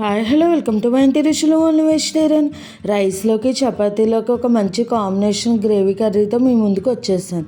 Hi hello welcome to my ఇంటి రుచులు only vegetarian. రైస్లోకి చపాతీలోకి ఒక మంచి కాంబినేషన్ గ్రేవీ కర్రీతో మీ ముందుకు వచ్చేసాను.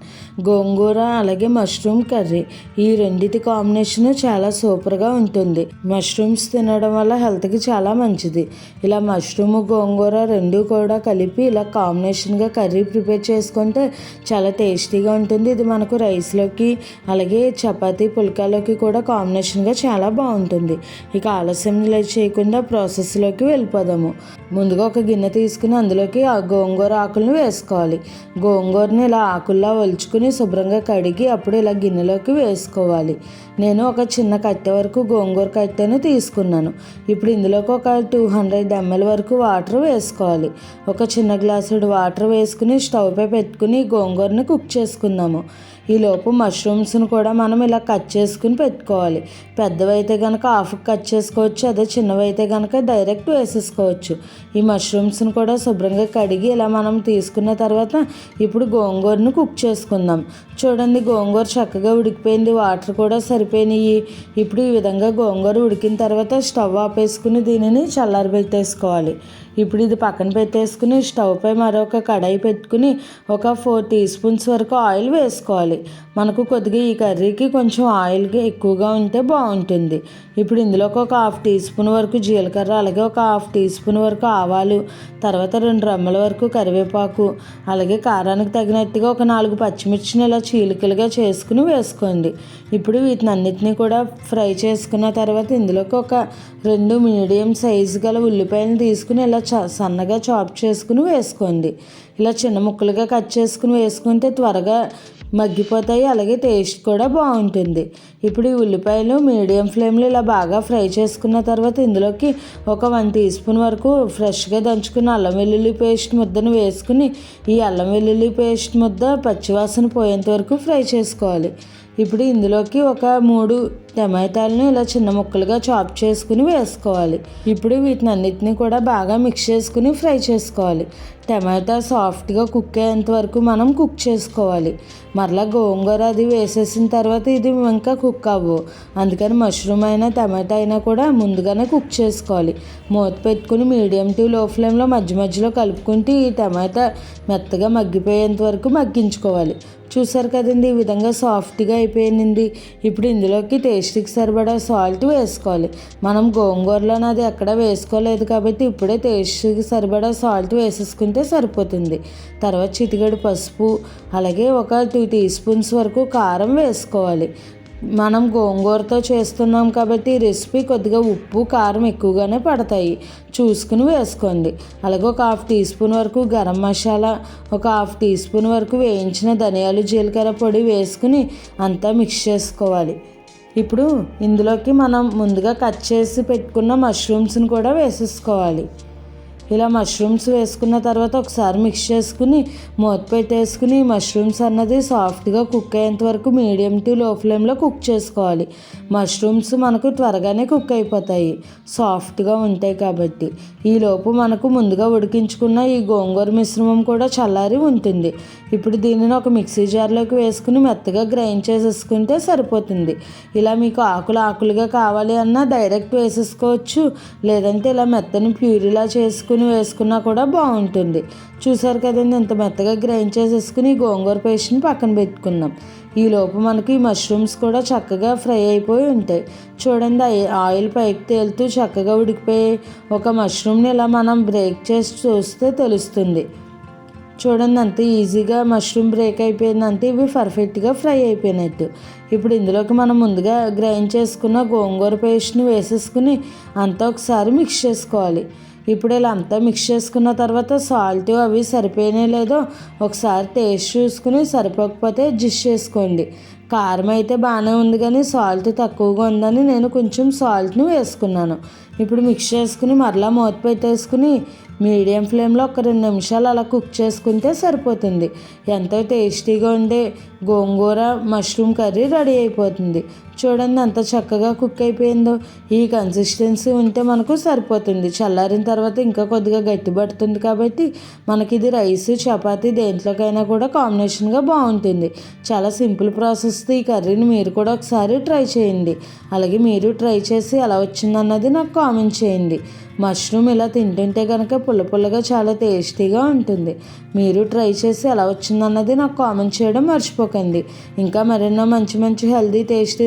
గోంగూర అలాగే మష్రూమ్ కర్రీ. ఈ రెండిటి కాంబినేషన్ చాలా సూపర్గా ఉంటుంది. మష్రూమ్స్ తినడం వల్ల హెల్త్కి చాలా మంచిది. ఇలా మష్రూమ్ గోంగూర రెండు కూడా కలిపి ఇలా కాంబినేషన్గా కర్రీ ప్రిపేర్ చేసుకుంటే చాలా టేస్టీగా ఉంటుంది. ఇది మనకు రైస్లోకి అలాగే చపాతీ పుల్కాలోకి కూడా కాంబినేషన్గా చాలా బాగుంటుంది. ఇక ఆలస్యం చేయకుండా లేకుండా ప్రాసెస్లోకి వెళ్ళిపోదాము. ముందుగా ఒక గిన్నె తీసుకుని అందులోకి ఆ గోంగూర ఆకులను వేసుకోవాలి. గోంగూరని ఇలా ఆకుల్లా ఒలుచుకుని శుభ్రంగా కడిగి అప్పుడు ఇలా గిన్నెలోకి వేసుకోవాలి. నేను ఒక చిన్న కట్టె వరకు గోంగూర కట్టెను తీసుకున్నాను. ఇప్పుడు ఇందులోకి ఒక టూ హండ్రెడ్ ఎంఎల్ వరకు వాటర్ వేసుకోవాలి. ఒక చిన్న గ్లాసుడు వాటర్ వేసుకుని స్టవ్ పై పెట్టుకుని గోంగూరని కుక్ చేసుకుందాము. ఈలోపు మష్రూమ్స్ని కూడా మనం ఇలా కట్ చేసుకుని పెట్టుకోవాలి. పెద్దవైతే కనుక హాఫ్ కట్ చేసుకోవచ్చు అదే చిన్నవైతే కనుక డైరెక్ట్ వేసేసుకోవచ్చు. ఈ మష్రూమ్స్ని కూడా శుభ్రంగా కడిగి ఇలా మనం తీసుకున్న తర్వాత ఇప్పుడు గోంగూరను కుక్ చేసుకుందాం. చూడండి గోంగూర చక్కగా ఉడికిపోయింది వాటర్ కూడా సరిపోయినాయి. ఇప్పుడు ఈ విధంగా గోంగూర ఉడికిన తర్వాత స్టవ్ ఆపేసుకుని దీనిని చల్లారబెట్టేసుకోవాలి. ఇప్పుడు ఇది పక్కన పెట్టేసుకుని స్టవ్ పై మరొక కడాయి పెట్టుకుని ఒక ఫోర్ టీ స్పూన్స్ వరకు ఆయిల్ వేసుకోవాలి. మనకు కొద్దిగా ఈ కర్రీకి కొంచెం ఆయిల్ ఎక్కువగా ఉంటే బాగుంటుంది. ఇప్పుడు ఇందులోకి ఒక హాఫ్ టీ స్పూన్ వరకు జీలకర్ర అలాగే ఒక హాఫ్ టీ స్పూన్ వరకు ఆవాలు తర్వాత రెండు రమ్మల వరకు కరివేపాకు అలాగే కారానికి తగినట్టుగా ఒక నాలుగు పచ్చిమిర్చిని ఇలా చీలికలుగా చేసుకుని వేసుకోండి. ఇప్పుడు వీటిని అన్నిటినీ కూడా ఫ్రై చేసుకున్న తర్వాత ఇందులోకి ఒక రెండు మీడియం సైజు గల ఉల్లిపాయలు తీసుకుని ఇలా సన్నగా చాప్ చేసుకుని వేసుకోండి. ఇలా చిన్న ముక్కలుగా కట్ చేసుకుని వేసుకుంటే త్వరగా మగ్గిపోతాయి. అలాగే టేస్ట్ కూడా బాగుంటుంది. ఇప్పుడు ఈ ఉల్లిపాయలు మీడియం ఫ్లేమ్లో ఇలా బాగా ఫ్రై చేసుకున్న తర్వాత ఇందులోకి ఒక వన్ టీ స్పూన్ వరకు ఫ్రెష్గా దంచుకున్న అల్లం వెల్లుల్లి పేస్ట్ ముద్దను వేసుకుని ఈ అల్లం వెల్లుల్లి పేస్ట్ ముద్ద పచ్చివాసన పోయేంత వరకు ఫ్రై చేసుకోవాలి. ఇప్పుడు ఇందులోకి ఒక మూడు టమాటాలను ఇలా చిన్న ముక్కలుగా చాప్ చేసుకుని వేసుకోవాలి. ఇప్పుడు వీటిని అన్నిటిని కూడా బాగా మిక్స్ చేసుకుని ఫ్రై చేసుకోవాలి. టమాటా సాఫ్ట్గా కుక్ అయ్యేంత వరకు మనం కుక్ చేసుకోవాలి. మరలా గోంగూర అది వేసేసిన తర్వాత ఇది ఇంకా కుక్ అవ్వు. అందుకని మష్రూమ్ అయినా టమాటా అయినా కూడా ముందుగానే కుక్ చేసుకోవాలి. మూత పెట్టుకుని మీడియం టు లో ఫ్లేమ్లో మధ్య మధ్యలో కలుపుకుంటూ ఈ టమాటా మెత్తగా మగ్గిపోయేంత వరకు మగ్గించుకోవాలి. చూసారు కదండి ఈ విధంగా సాఫ్ట్గా అయిపోయింది ఇప్పుడు ఇందులోకి టేస్ట్కి సరిపడా సాల్ట్ వేసుకోవాలి. మనం గోంగూరలో అది ఎక్కడ వేసుకోలేదు కాబట్టి ఇప్పుడే టేస్ట్కి సరిపడా సాల్ట్ వేసేసుకుంటే సరిపోతుంది. తర్వాత చిటికెడు పసుపు అలాగే ఒక టూ టీ స్పూన్స్ వరకు కారం వేసుకోవాలి. మనం గోంగూరతో చేస్తున్నాం కాబట్టి రెసిపీ కొద్దిగా ఉప్పు కారం ఎక్కువగానే పడతాయి. చూసుకుని వేసుకోండి. అలాగే ఒక హాఫ్ టీ స్పూన్ వరకు గరం మసాలా ఒక హాఫ్ టీ స్పూన్ వరకు వేయించిన ధనియాలు జీలకర్ర పొడి వేసుకుని అంతా మిక్స్ చేసుకోవాలి. ఇప్పుడు ఇందులోకి మనం ముందుగా కట్ చేసి పెట్టుకున్న మష్రూమ్స్ని కూడా వేసేసుకోవాలి. ఇలా మష్రూమ్స్ వేసుకున్న తర్వాత ఒకసారి మిక్స్ చేసుకుని మూత పెట్టేసుకుని మష్రూమ్స్ అన్నది సాఫ్ట్గా కుక్ అయ్యేంత వరకు మీడియం టు లో ఫ్లేమ్లో కుక్ చేసుకోవాలి. మష్రూమ్స్ మనకు త్వరగానే కుక్ అయిపోతాయి. సాఫ్ట్గా ఉంటాయి కాబట్టి. ఈలోపు మనకు ముందుగా ఉడికించుకున్న ఈ గోంగూర మిశ్రమం కూడా చల్లారి ఉంటుంది. ఇప్పుడు దీనిని ఒక మిక్సీ జార్లోకి వేసుకుని మెత్తగా గ్రైండ్ చేసేసుకుంటే సరిపోతుంది. ఇలా మీకు ఆకులు ఆకులుగా కావాలి అన్నా డైరెక్ట్ వేసేసుకోవచ్చు. లేదంటే ఇలా మెత్తని ప్యూరిలా చేసుకుని వేసుకుని వేసుకున్నా కూడా బాగుంటుంది. చూసారు కదండి ఇంత మెత్తగా గ్రైండ్ చేసేసుకుని గోంగూర పేస్ట్ని పక్కన పెట్టుకుందాం. ఈలోపు మనకి మష్రూమ్స్ కూడా చక్కగా ఫ్రై అయిపోయి ఉంటాయి. చూడండి ఆయిల్ పైకి తేలుతూ చక్కగా ఉడికిపోయి ఒక మష్రూమ్ని ఇలా మనం బ్రేక్ చేసి చూస్తే తెలుస్తుంది. చూడండి అంత ఈజీగా మష్రూమ్ బ్రేక్ అయిపోయిందంటే ఇవి పర్ఫెక్ట్గా ఫ్రై అయిపోయినట్టు. ఇప్పుడు ఇందులోకి మనం ముందుగా గ్రైండ్ చేసుకున్న గోంగూర పేస్ట్ని వేసేసుకుని అంతా ఒకసారి మిక్స్ చేసుకోవాలి. ఇప్పుడు ఇలా అంతా మిక్స్ చేసుకున్న తర్వాత సాల్ట్ అవి సరిపోయినా లేదో ఒకసారి టేస్ట్ చూసుకుని సరిపోకపోతే అడ్జస్ట్ చేసుకోండి. కారం అయితే బాగానే ఉంది కానీ సాల్ట్ తక్కువగా ఉందని నేను కొంచెం సాల్ట్ని వేసుకున్నాను. ఇప్పుడు మిక్స్ చేసుకుని మరలా మూత పెట్టేసుకుని మీడియం ఫ్లేమ్లో ఒక రెండు నిమిషాలు అలా కుక్ చేసుకుంటే సరిపోతుంది. ఎంతో టేస్టీగా ఉండే గోంగూర మష్రూమ్ కర్రీ రెడీ అయిపోతుంది. చూడండి ఎంత చక్కగా కుక్ అయిపోయిందో. ఈ కన్సిస్టెన్సీ ఉంటే మనకు సరిపోతుంది. చల్లారిన తర్వాత ఇంకా కొద్దిగా గట్టి పడుతుంది కాబట్టి మనకి ఇది రైస్ చపాతీ దేంట్లోకైనా కూడా కాంబినేషన్గా బాగుంటుంది. చాలా సింపుల్ ప్రాసెస్తో ఈ కర్రీని మీరు కూడా ఒకసారి ట్రై చేయండి. అలాగే మీరు ట్రై చేసి ఎలా వచ్చిందన్నది నాకు కామెంట్ చేయండి. మష్రూమ్ ఇలా తింటుంటే కనుక పుల్ల పుల్లగా చాలా టేస్టీగా ఉంటుంది. మీరు ట్రై చేసి ఎలా వచ్చిందన్నది నాకు కామెంట్ చేయడం మర్చిపోకండి. ఇంకా మరెన్నో మంచి మంచి హెల్దీ టేస్టీ